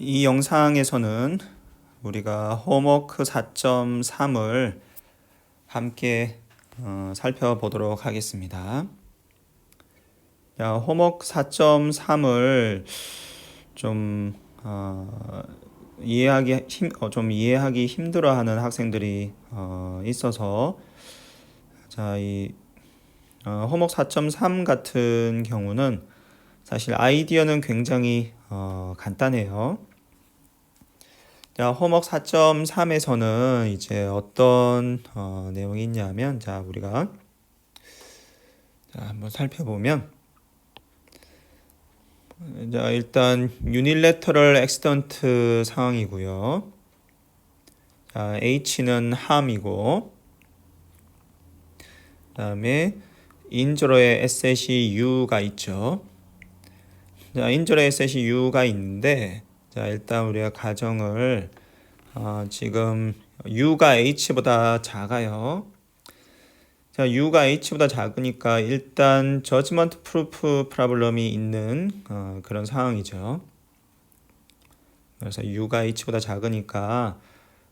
이 영상에서는 우리가 홈워크 4.3을 함께 어, 살펴보도록 하겠습니다. 자, 홈워크 4.3을 좀 어, 이해하기 힘, 어, 좀 이해하기 힘들어하는 학생들이 어, 있어서 자, 이 어, 홈워크 4.3 같은 경우는 사실 아이디어는 굉장히 어, 간단해요. 자, 홈워크 4.3에서는 이제 어떤 어, 내용이 있냐면, 자, 우리가 자, 한번 살펴보면, 자, 일단 유닐레터럴 엑스턴트 상황이고요. 자, H는 함이고, 그다음에 인저로의 에셋이 U가 있죠. 자, 인저로의 에셋이 U가 있는데, 자, 일단 우리가 가정을 어, 지금 U가 H보다 작아요. 자, U가 H보다 작으니까 일단 저지먼트 프루프 프라블럼이 있는 어, 그런 상황이죠. 그래서 U가 H보다 작으니까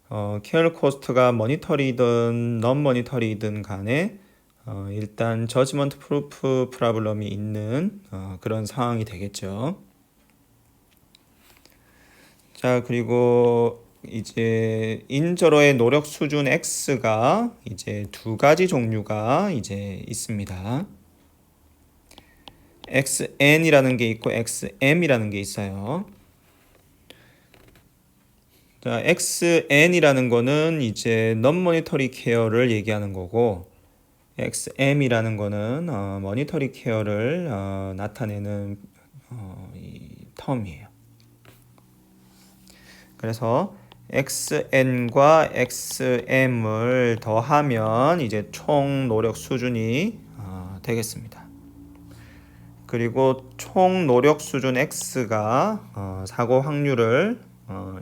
어, 케어 코스트가 모니터리든 넌 모니터리든 간에 어, 일단 저지먼트 프루프 프라블럼이 있는 어, 그런 상황이 되겠죠. 자, 그리고 이제 인저러의 노력 수준 X가 이제 두 가지 종류가 이제 있습니다. XN이라는 게 있고 XM이라는 게 있어요. 자, XN이라는 거는 이제 non monetary care를 얘기하는 거고 XM이라는 거는 어, monetary care를 어, 나타내는 어, 이 텀이에요. 그래서 XN과 XM을 더하면 이제 총 노력 수준이 어, 되겠습니다. 그리고 총 노력 수준 X가 어, 사고 확률을 어,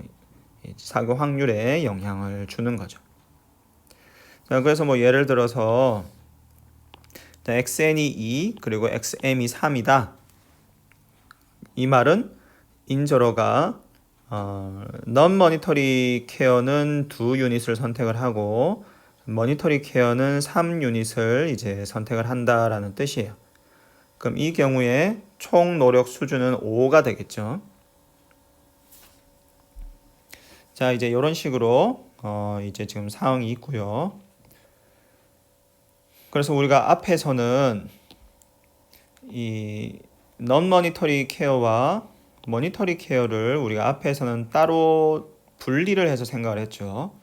사고 확률에 영향을 주는 거죠. 자, 그래서 뭐 예를 들어서 자, XN이 2 그리고 XM이 3이다. 이 말은 인저러가 어, non monetary care는 두 유닛을 선택을 하고 monetary care는 3 유닛을 이제 선택을 한다라는 뜻이에요. 그럼 이 경우에 총 노력 수준은 5가 되겠죠. 자, 이제 이런 식으로 어, 이제 지금 상황이 있고요. 그래서 우리가 앞에서는 이 non monetary care와 모니터리 케어를 우리가 앞에서는 따로 분리를 해서 생각을 했죠.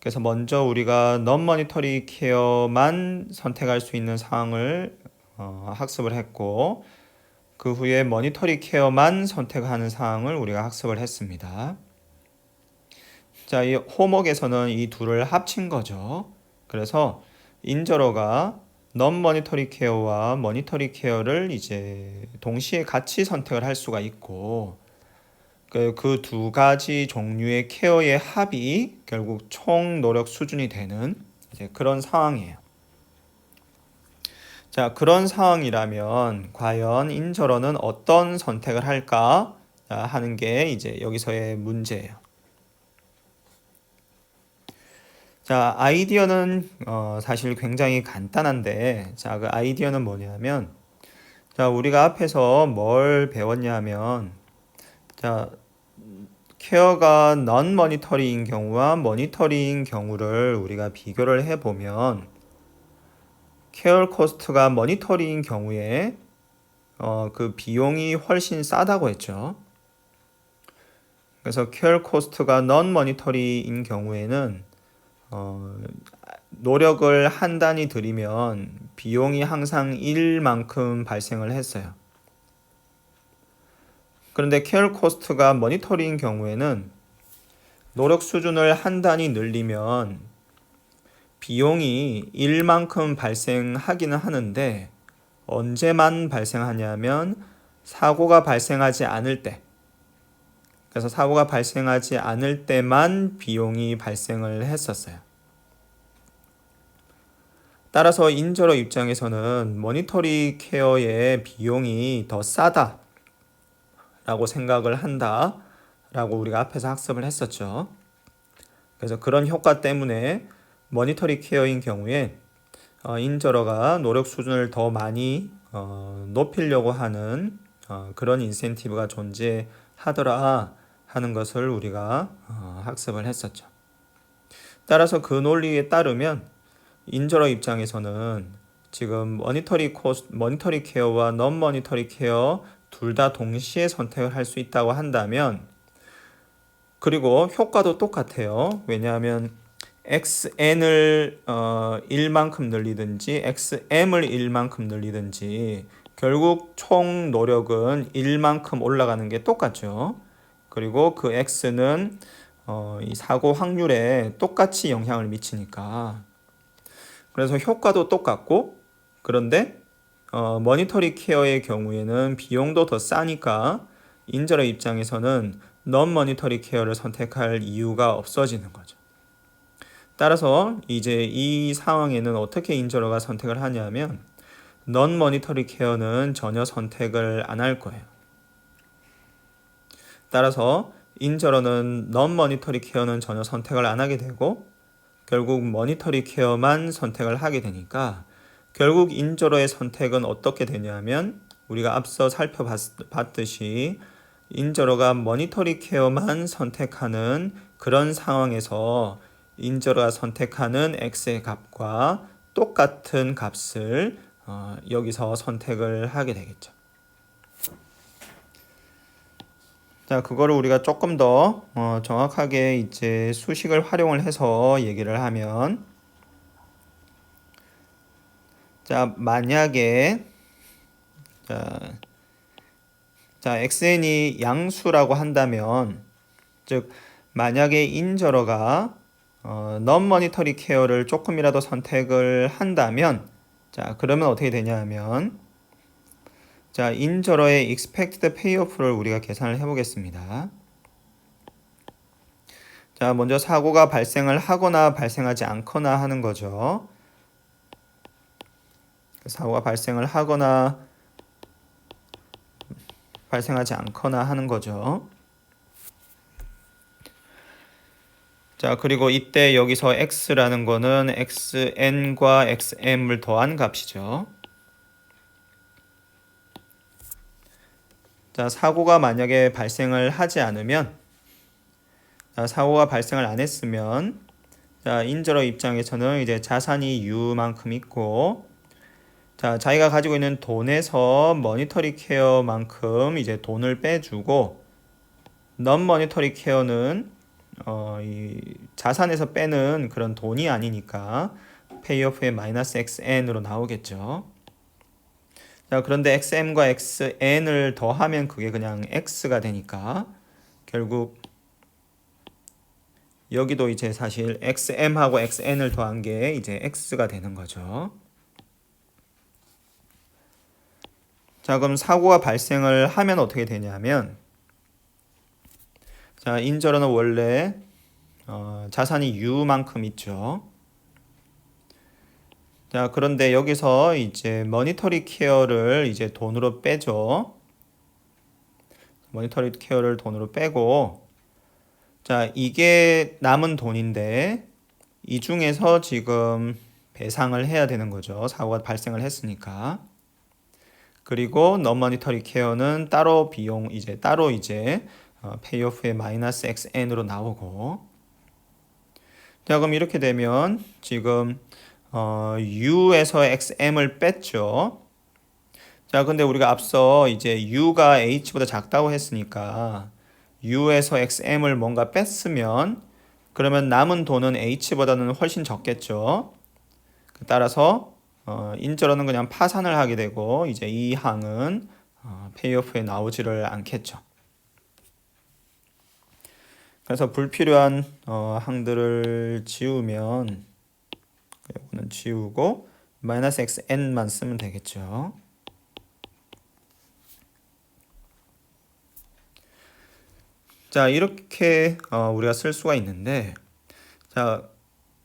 그래서 먼저 우리가 non monetary 케어만 선택할 수 있는 상황을 어, 학습을 했고 그 후에 모니터리 케어만 선택하는 상황을 우리가 학습을 했습니다. 자, 이 홈워크에서는 이 둘을 합친 거죠. 그래서 인저러가 non monetary care와 monetary care를 이제 동시에 같이 선택을 할 수가 있고 그 두 가지 종류의 케어의 합이 결국 총 노력 수준이 되는 이제 그런 상황이에요. 자, 그런 상황이라면 과연 인저러는 어떤 선택을 할까 하는 게 이제 여기서의 문제예요. 자, 아이디어는 어, 사실 굉장히 간단한데, 자, 그 아이디어는 뭐냐면, 자, 우리가 앞에서 뭘 배웠냐면, 자, 케어가 non 모니터리인 경우와 모니터리인 경우를 우리가 비교를 해보면, 케어 코스트가 모니터리인 경우에 어, 그 비용이 훨씬 싸다고 했죠. 그래서 케어 코스트가 non 모니터리인 경우에는 어, 노력을 한 단위 들이면 비용이 항상 1만큼 발생을 했어요. 그런데 케어 코스트가 모니터링 경우에는 노력 수준을 한 단위 늘리면 비용이 1만큼 발생하기는 하는데 언제만 발생하냐면 사고가 발생하지 않을 때 그래서 사고가 발생하지 않을 때만 비용이 발생을 했었어요. 따라서 인저러 입장에서는 모니터리 케어의 비용이 더 싸다 라고 생각을 한다 라고 우리가 앞에서 학습을 했었죠. 그래서 그런 효과 때문에 머니터리 케어인 경우에 어, 인저러가 노력 수준을 더 많이 어, 높이려고 하는 어, 그런 인센티브가 존재하더라 하는 것을 우리가 어, 학습을 했었죠. 따라서 그 논리에 따르면 인저러 입장에서는 지금 머니터리 코스 머니터리 케어와 넌 머니터리 케어 둘 다 동시에 선택을 할 수 있다고 한다면 그리고 효과도 똑같아요. 왜냐하면 xn을 어, 1만큼 늘리든지 xm을 1만큼 늘리든지 결국 총 노력은 1만큼 올라가는 게 똑같죠. 그리고 그 x는 어, 이 사고 확률에 똑같이 영향을 미치니까 그래서 효과도 똑같고 그런데 어, 머니터리 케어의 경우에는 비용도 더 싸니까 인저러 입장에서는 넌 머니터리 케어를 선택할 이유가 없어지는 거죠. 따라서 이제 이 상황에는 어떻게 인저러가 선택을 하냐면 넌 머니터리 케어는 전혀 선택을 안 할 거예요. 따라서 인저러는 넌 머니터리 케어는 전혀 선택을 안 하게 되고 결국 머니터리 케어만 선택을 하게 되니까 결국 인저러의 선택은 어떻게 되냐면 우리가 앞서 살펴봤듯이 인저러가 머니터리 케어만 선택하는 그런 상황에서 인저러가 선택하는 x의 값과 똑같은 값을 어, 여기서 선택을 하게 되겠죠. 자, 그거를 우리가 조금 더 어, 정확하게 이제 수식을 활용을 해서 얘기를 하면 자, 만약에 자, 자, xn이 양수라고 한다면 즉 만약에 인저러가 어, non monetary care를 조금이라도 선택을 한다면 자, 그러면 어떻게 되냐 하면 자, 인저러의 expected payoff를 우리가 계산을 해 보겠습니다. 자, 먼저 사고가 발생을 하거나 발생하지 않거나 하는 거죠. 사고가 발생을 하거나 발생하지 않거나 하는 거죠. 자, 그리고 이때 여기서 x라는 거는 xn과 xm을 더한 값이죠. 자, 사고가 만약에 발생을 하지 않으면 자, 사고가 발생을 안 했으면 자, 인저러 입장에서는 이제 자산이 U만큼 있고 자, 자기가 가지고 있는 돈에서 머니터리 케어만큼 이제 돈을 빼주고 넌 머니터리 케어는 어, 이 자산에서 빼는 그런 돈이 아니니까 페이오프의 마이너스 xn으로 나오겠죠. 자, 그런데 xm과 xn을 더하면 그게 그냥 x가 되니까 결국 여기도 이제 사실 xm하고 xn을 더한 게 이제 x가 되는 거죠. 자, 그럼 사고가 발생을 하면 어떻게 되냐면 자, 인저러는 원래 어, 자산이 U만큼 있죠. 자, 그런데 여기서 이제 머니터리 케어를 이제 돈으로 빼죠. 머니터리 케어를 돈으로 빼고 자, 이게 남은 돈인데 이 중에서 지금 배상을 해야 되는 거죠. 사고가 발생을 했으니까. 그리고 monetary care는 따로 비용 이제 따로 이제 어, 페이오프의 마이너스 xn으로 나오고 자 그럼 이렇게 되면 지금 어, u에서 xm을 뺐죠. 자 근데 우리가 앞서 이제 u가 h보다 작다고 했으니까 u에서 xm을 뭔가 뺐으면 그러면 남은 돈은 h보다는 훨씬 적겠죠. 따라서 어, 인저러는 그냥 파산을 하게 되고 이제 이 항은 어, 페이오프에 나오지를 않겠죠. 그래서 불필요한 어, 항들을 지우면 이거는 지우고 마이너스 xn만 쓰면 되겠죠. 자 이렇게 어, 우리가 쓸 수가 있는데 자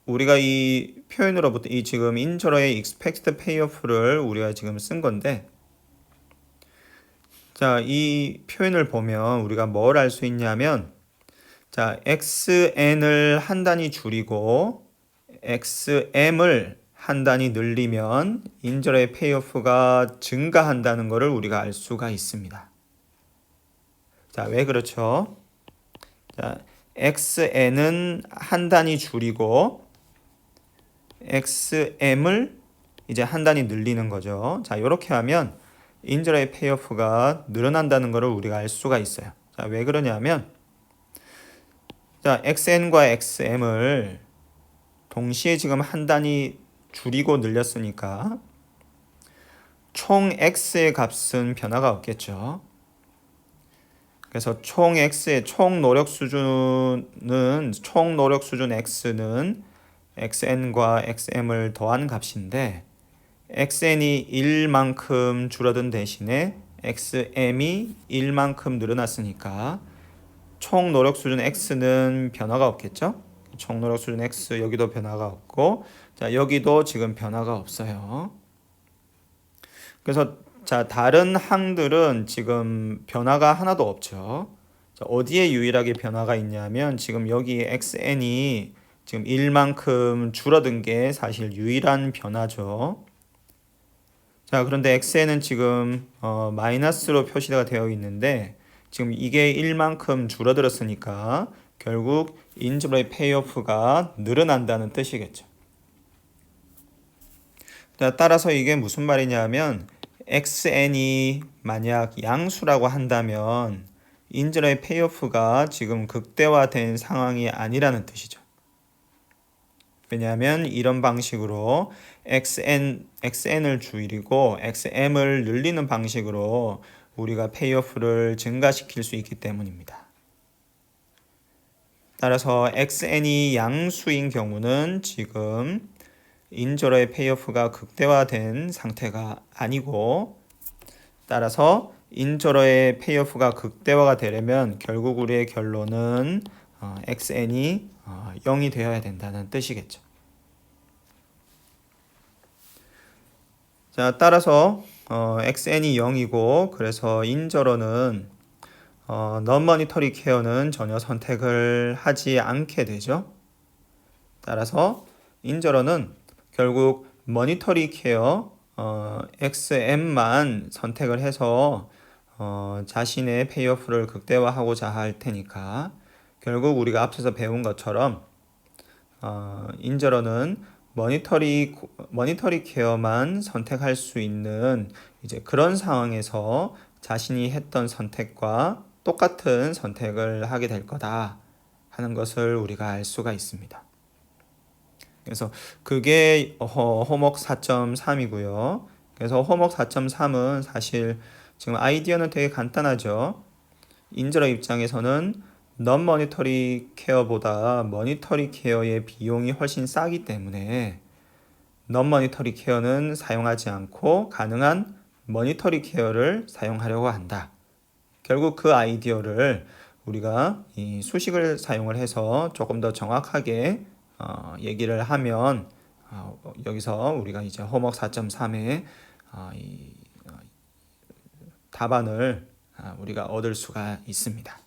우리가 이 표현으로부터 이 지금 인저러의 expected payoff를 우리가 지금 쓴 건데 자, 이 표현을 보면 우리가 뭘 알 수 있냐면 자, xn을 한 단위 줄이고 xm을 한 단위 늘리면 인절의 페이오프가 증가한다는 것을 우리가 알 수가 있습니다. 자, 왜 그렇죠? 자, xn은 한 단위 줄이고 xm을 이제 한 단위 늘리는 거죠. 자, 이렇게 하면 인절의 페이오프가 늘어난다는 것을 우리가 알 수가 있어요. 자, 왜 그러냐면 자, xn과 xm을 동시에 지금 한 단위 줄이고 늘렸으니까 총 x의 값은 변화가 없겠죠. 그래서 총 x의 총 노력 수준은 총 노력 수준 x는 xn과 xm을 더한 값인데 xn이 1만큼 줄어든 대신에 xm이 1만큼 늘어났으니까 총 노력 수준 x는 변화가 없겠죠? 총 노력 수준 x 여기도 변화가 없고 자 여기도 지금 변화가 없어요. 그래서 자 다른 항들은 지금 변화가 하나도 없죠. 자, 어디에 유일하게 변화가 있냐면 지금 여기 xn이 지금 1만큼 줄어든 게 사실 유일한 변화죠. 자 그런데 xn은 지금 어, 마이너스로 표시가 되어 있는데 지금 이게 1만큼 줄어들었으니까 결국 인접의 페이오프가 늘어난다는 뜻이겠죠. 자, 따라서 이게 무슨 말이냐면 xn이 만약 양수라고 한다면 인절의 페이오프가 지금 극대화된 상황이 아니라는 뜻이죠. 왜냐하면 이런 방식으로 xn, xn을 줄이고 xm을 늘리는 방식으로 우리가 페이오프를 증가시킬 수 있기 때문입니다. 따라서 xn이 양수인 경우는 지금 인저러의 페이오프가 극대화된 상태가 아니고 따라서 인저러의 페이오프가 극대화가 되려면 결국 우리의 결론은 어, xn이 어, 0이 되어야 된다는 뜻이겠죠. 자, 따라서 어, xn이 0이고 그래서 인저러는 어, non-monetary care는 전혀 선택을 하지 않게 되죠. 따라서 인저러는 결국 monetary 어, XM만 선택을 해서 어, 자신의 페이오프를 극대화하고자 할 테니까 결국 우리가 앞서서 배운 것처럼 어, 인저러는 머니터리 머니터리 케어만 선택할 수 있는 이제 그런 상황에서 자신이 했던 선택과 똑같은 선택을 하게 될 거다 하는 것을 우리가 알 수가 있습니다. 그래서 그게 호목 4.3이고요. 그래서 호목 4.3은 사실 지금 아이디어는 되게 간단하죠. 인저러 입장에서는 non monetary care보다 monetary care의 비용이 훨씬 싸기 때문에 non monetary care는 사용하지 않고 가능한 monetary care를 사용하려고 한다. 결국 그 아이디어를 우리가 이 수식을 사용을 해서 조금 더 정확하게 어, 얘기를 하면 어, 여기서 우리가 이제 호목 4.3의 어, 이, 어, 답안을 어, 우리가 얻을 수가 있습니다.